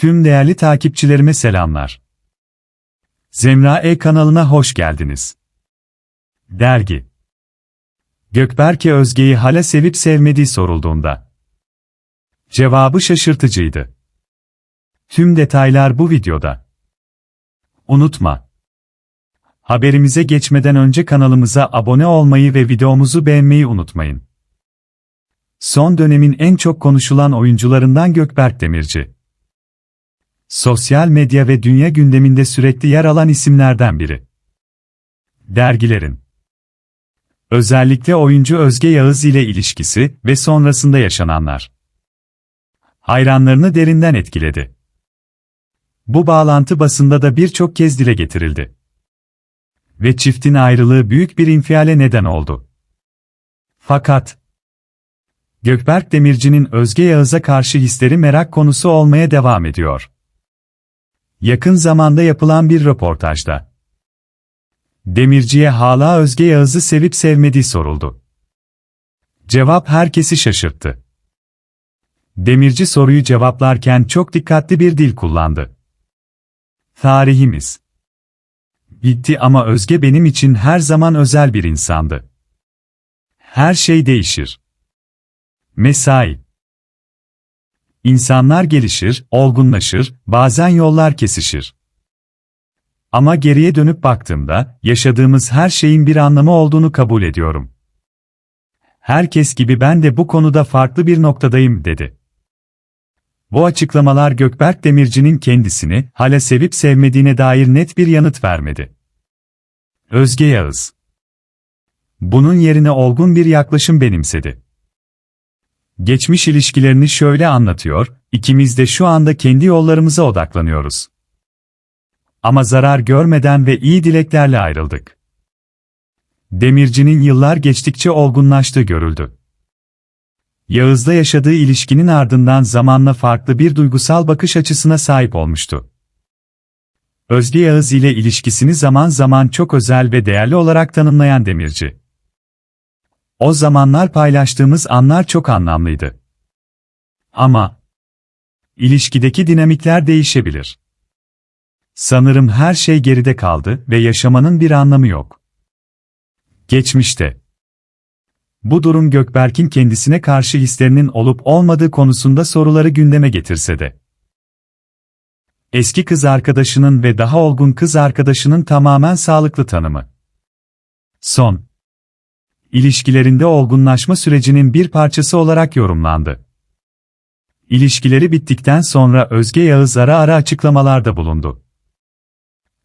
Tüm değerli takipçilerime selamlar. Zemra E kanalına hoş geldiniz. Dergi Gökberke Özge'yi hala sevip sevmediği sorulduğunda. Cevabı şaşırtıcıydı. Tüm detaylar bu videoda. Unutma. Haberimize geçmeden önce kanalımıza abone olmayı ve videomuzu beğenmeyi unutmayın. Son dönemin en çok konuşulan oyuncularından Gökberk Demirci. Sosyal medya ve dünya gündeminde sürekli yer alan isimlerden biri. Dergilerin Özellikle oyuncu Özge Yağız ile ilişkisi ve sonrasında yaşananlar. Hayranlarını derinden etkiledi. Bu bağlantı basında da birçok kez dile getirildi. Ve çiftin ayrılığı büyük bir infiale neden oldu. Fakat, Gökberk Demirci'nin Özge Yağız'a karşı hisleri merak konusu olmaya devam ediyor. Yakın zamanda yapılan bir röportajda. Demirci'ye hala Özge Yağız'ı sevip sevmediği soruldu. Cevap herkesi şaşırttı. Demirci soruyu cevaplarken çok dikkatli bir dil kullandı. Tarihimiz. Bitti ama Özge benim için her zaman özel bir insandı. Her şey değişir. Mesai. İnsanlar gelişir, olgunlaşır, bazen yollar kesişir. Ama geriye dönüp baktığımda, yaşadığımız her şeyin bir anlamı olduğunu kabul ediyorum. Herkes gibi ben de bu konuda farklı bir noktadayım, dedi. Bu açıklamalar Gökberk Demirci'nin kendisini hala sevip sevmediğine dair net bir yanıt vermedi. Özge Yağız Bunun yerine olgun bir yaklaşım benimsedi. Geçmiş ilişkilerini şöyle anlatıyor, ikimiz de şu anda kendi yollarımıza odaklanıyoruz. Ama zarar görmeden ve iyi dileklerle ayrıldık. Demirci'nin yıllar geçtikçe olgunlaştığı görüldü. Yağız'la yaşadığı ilişkinin ardından zamanla farklı bir duygusal bakış açısına sahip olmuştu. Özge Yağız ile ilişkisini zaman zaman çok özel ve değerli olarak tanımlayan Demirci. O zamanlar paylaştığımız anlar çok anlamlıydı. Ama ilişkideki dinamikler değişebilir. Sanırım her şey geride kaldı ve yaşamanın bir anlamı yok. Geçmişte. Bu durum Gökberk'in kendisine karşı hislerinin olup olmadığı konusunda soruları gündeme getirse de. Eski kız arkadaşının ve daha olgun kız arkadaşının tamamen sağlıklı tanımı. Son ilişkilerinde olgunlaşma sürecinin bir parçası olarak yorumlandı. İlişkileri bittikten sonra Özge Yağız ara ara açıklamalarda bulundu.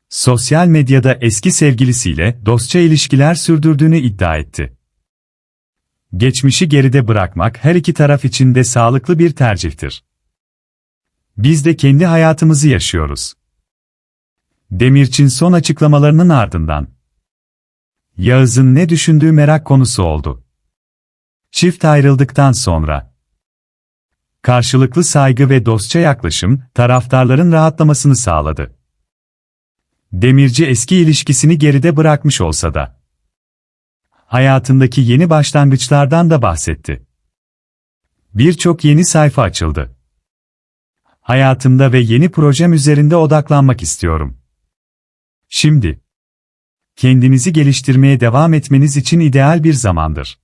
Sosyal medyada eski sevgilisiyle dostça ilişkiler sürdürdüğünü iddia etti. Geçmişi geride bırakmak her iki taraf için de sağlıklı bir tercihtir. Biz de kendi hayatımızı yaşıyoruz. Demirçin son açıklamalarının ardından Yağız'ın ne düşündüğü merak konusu oldu. Çift ayrıldıktan sonra karşılıklı saygı ve dostça yaklaşım taraftarların rahatlamasını sağladı. Demirci eski ilişkisini geride bırakmış olsa da hayatındaki yeni başlangıçlardan da bahsetti. Birçok yeni sayfa açıldı. Hayatımda ve yeni projem üzerinde odaklanmak istiyorum. Şimdi kendinizi geliştirmeye devam etmeniz için ideal bir zamandır.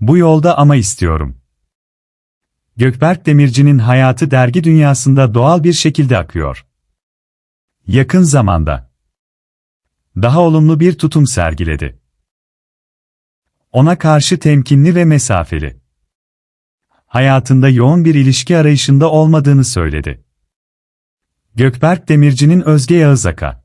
Bu yolda ama istiyorum. Gökberk Demirci'nin hayatı dergi dünyasında doğal bir şekilde akıyor. Yakın zamanda daha olumlu bir tutum sergiledi. Ona karşı temkinli ve mesafeli. Hayatında yoğun bir ilişki arayışında olmadığını söyledi. Gökberk Demirci'nin Özge Yağızaka